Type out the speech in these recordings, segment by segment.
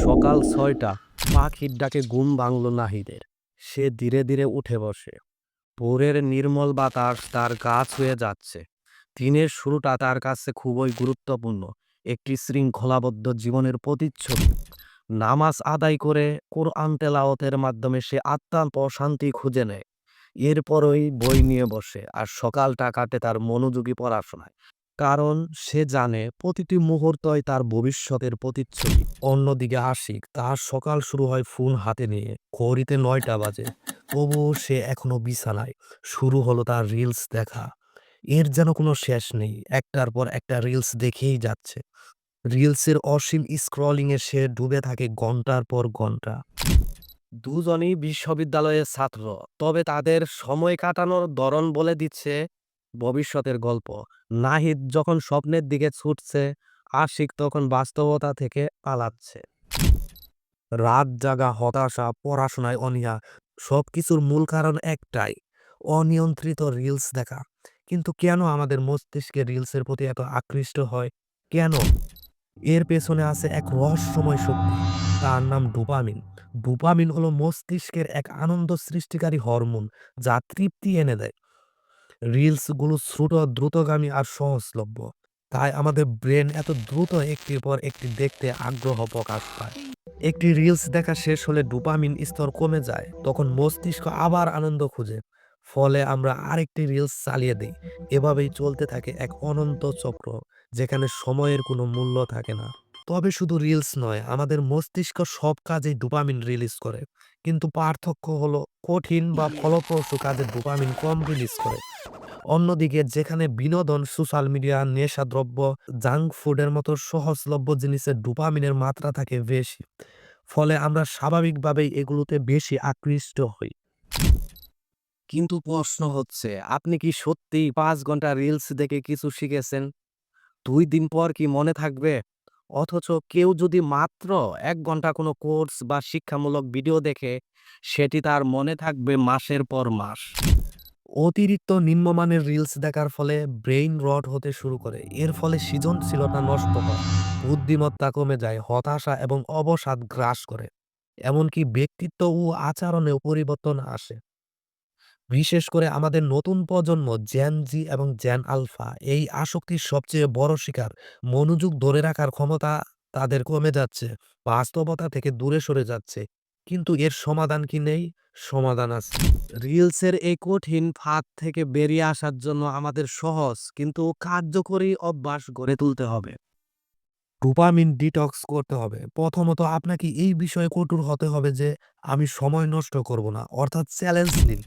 সকাল ছয়টা, পাখির ডাকে ঘুম ভাঙল নাহিদের। সে ধীরে ধীরে উঠে বসে। ভোরের নির্মল বাতাস তার গা ছুঁয়ে যাচ্ছে। দিনের শুরুটা তার কাছে খুবই গুরুত্বপূর্ণ। একটি শৃঙ্খলাবদ্ধ জীবনের প্রতিচ্ছবি। নামাজ আদায় করে কোরআন তেলাওয়াতের মাধ্যমে সে আত্মার প্রশান্তি খুঁজে নেয়। এরপরই বই নিয়ে বসে আর সকালটা কাটে তার মনোযোগী পড়াশোনায়। কারণ সে জানে প্রতিটি মুহূর্তই তার ভবিষ্যতের প্রতিচ্ছবি। অন্যদিকে আশিক, তার সকাল শুরু হয় ফোন হাতে নিয়ে, ঘড়িতে নয়টা বাজে। তবুও সে এখনও বিছানায়। শুরু হলো তার রিলস দেখা। এর যেন কোনো শেষ নেই। একটার পর একটা রিলস দেখেই যাচ্ছে। রিলসের অসীম স্ক্রলিং এ সে ডুবে থাকে ঘণ্টার পর ঘণ্টা। দুজনই বিশ্ববিদ্যালয়ের ছাত্র। তবে তাদের সময় কাটানোর ধরন বলে দিচ্ছে ভবিষ্যতের গল্প। নাহিদ যখন স্বপ্নের দিকে ছুটছে, আশিক তখন বাস্তবতা থেকে পালাচ্ছে। রাত জাগা, হতাশা, পড়াশোনায় অনীহা, সবকিছুর মূল কারণ একটাই, অনিয়ন্ত্রিত রিলস দেখা। কিন্তু কেন আমাদের মস্তিষ্কে রিলসের প্রতি এত আকৃষ্ট হয়? কেন? এর পেছনে আছে এক রহস্যময় শক্তি, তার নাম ডোপামিন। ডোপামিন হলো মস্তিষ্কের এক আনন্দ সৃষ্টিকারী হরমোন, যা তৃপ্তি এনে দেয়। রিলসগুলো ছোট, দ্রুতগামী আর সহজলভ্য। তাই আমাদের ব্রেন এত দ্রুত একটির পর একটি দেখতে আগ্রহ প্রকাশ পায়। একটি রিলস দেখা শেষ হলে ডোপামিন স্তর কমে যায়, তখন মস্তিষ্ক আবার আনন্দ খুঁজে। ফলে আমরা আরেকটি রিলস চালিয়ে দিই। এভাবেই চলতে থাকে এক অনন্ত চক্র, যেখানে সময়ের কোনো মূল্য থাকে না। তবে শুধু রিলস নয়, আমাদের মস্তিষ্ক সব কাজেই ডোপামিন রিলিজ করে। কিন্তু পার্থক্য হলো কঠিন বা ফলপ্রসূ কাজে ডোপামিন কম রিলিজ করে। অন্যদিকে, যেখানে বিনোদন, সোশ্যাল মিডিয়া, নেশাদ্রব্য, জাঙ্ক ফুডের মতো সহজলভ্য জিনিসের ডোপামিনের মাত্রা থাকে বেশি। ফলে আমরা স্বাভাবিকভাবেই এগুলোতে বেশি আকৃষ্ট হই। কিন্তু প্রশ্ন হচ্ছে, আপনি কি সত্যিই পাঁচ ঘণ্টা রিলস দেখে কিছু শিখেছেন? দুই দিন পর কি মনে থাকবে? অথচ কেউ যদি মাত্র এক ঘণ্টা কোনো কোর্স বা শিক্ষামূলক ভিডিও দেখে, সেটি তার মনে থাকবে মাসের পর মাস। অতিরিক্ত নিম্নমানের রিলস দেখার ফলে ব্রেইন রড হতে শুরু করে। এর ফলে সৃজনশীলতা নষ্ট হয়, বুদ্ধিমত্তা কমে যায়, হতাশা এবং অবসাদ গ্রাস করে। এমনকি ব্যক্তিত্ব ও আচরণেও পরিবর্তন আসে। বিশেষ করে আমাদের নতুন প্রজন্ম জ্যান জি এবং জ্যান আলফা এই আসক্তির সবচেয়ে বড় শিকার। মনোযোগ ধরে রাখার ক্ষমতা তাদের কমে যাচ্ছে, বাস্তবতা থেকে দূরে সরে যাচ্ছে। কিন্তু এর সমাধান কি নেই? সমাধান আছে। রিলসের এই কঠিন ফাঁদ থেকে বেরিয়ে আসার জন্য আমাদের সহজ কিন্তু কার্যকরী অভ্যাস গড়ে তুলতে হবে। ডোপামিন ডিটক্স করতে হবে। প্রথমত আপনাকে এই বিষয়ে কঠোর হতে হবে যে, আমি সময় নষ্ট করব না, অর্থাৎ চ্যালেঞ্জ নিন।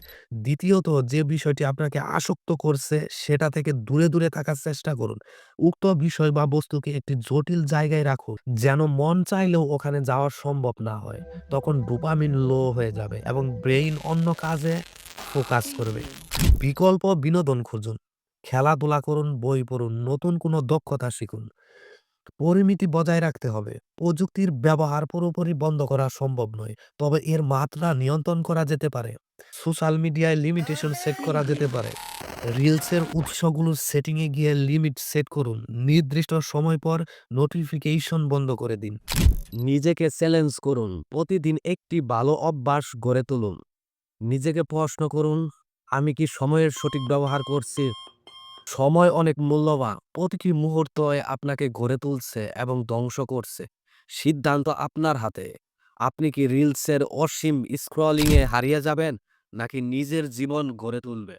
দ্বিতীয়ত, যে বিষয়টি আপনাকে আসক্ত করছে, সেটা থেকে দূরে দূরে থাকার চেষ্টা করুন। উক্ত বিষয় বা বস্তুকে একটি জটিল জায়গায় রাখুন, যেন মন চাইলেও ওখানে যাওয়া সম্ভব না হয়। তখন ডোপামিন লো হয়ে যাবে এবং ব্রেইন অন্য কাজে ফোকাস করবে। বিকল্প বিনোদন খুঁজুন, খেলাধুলা করুন, বই পড়ুন, নতুন কোনো দক্ষতা শিখুন। পরিমিতি বজায় রাখতে হবে। প্রযুক্তির ব্যবহার পুরোপুরি বন্ধ করা সম্ভব নয়, তবে এর মাত্রা নিয়ন্ত্রণ করা যেতে পারে। সোশ্যাল মিডিয়ায় লিমিটেশন সেট করা যেতে পারে। রিলসের উৎসগুলোর সেটিংয়ে গিয়ে লিমিট সেট করুন। নির্দিষ্ট সময় পর নোটিফিকেশন বন্ধ করে দিন। নিজেকে চ্যালেঞ্জ করুন। প্রতিদিন একটি ভালো অভ্যাস গড়ে তুলুন। নিজেকে প্রশ্ন করুন, আমি কি সময়ের সঠিক ব্যবহার করছি? সময় অনেক মূল্যবান। প্রতিটি মুহূর্ত আপনাকে গড়ে তুলছে এবং ধ্বংস করছে। সিদ্ধান্ত আপনার হাতে। আপনি কি রিলসের অসীম স্ক্রলিংয়ে হারিয়ে যাবেন, নাকি নিজের জীবন গড়ে তুলবে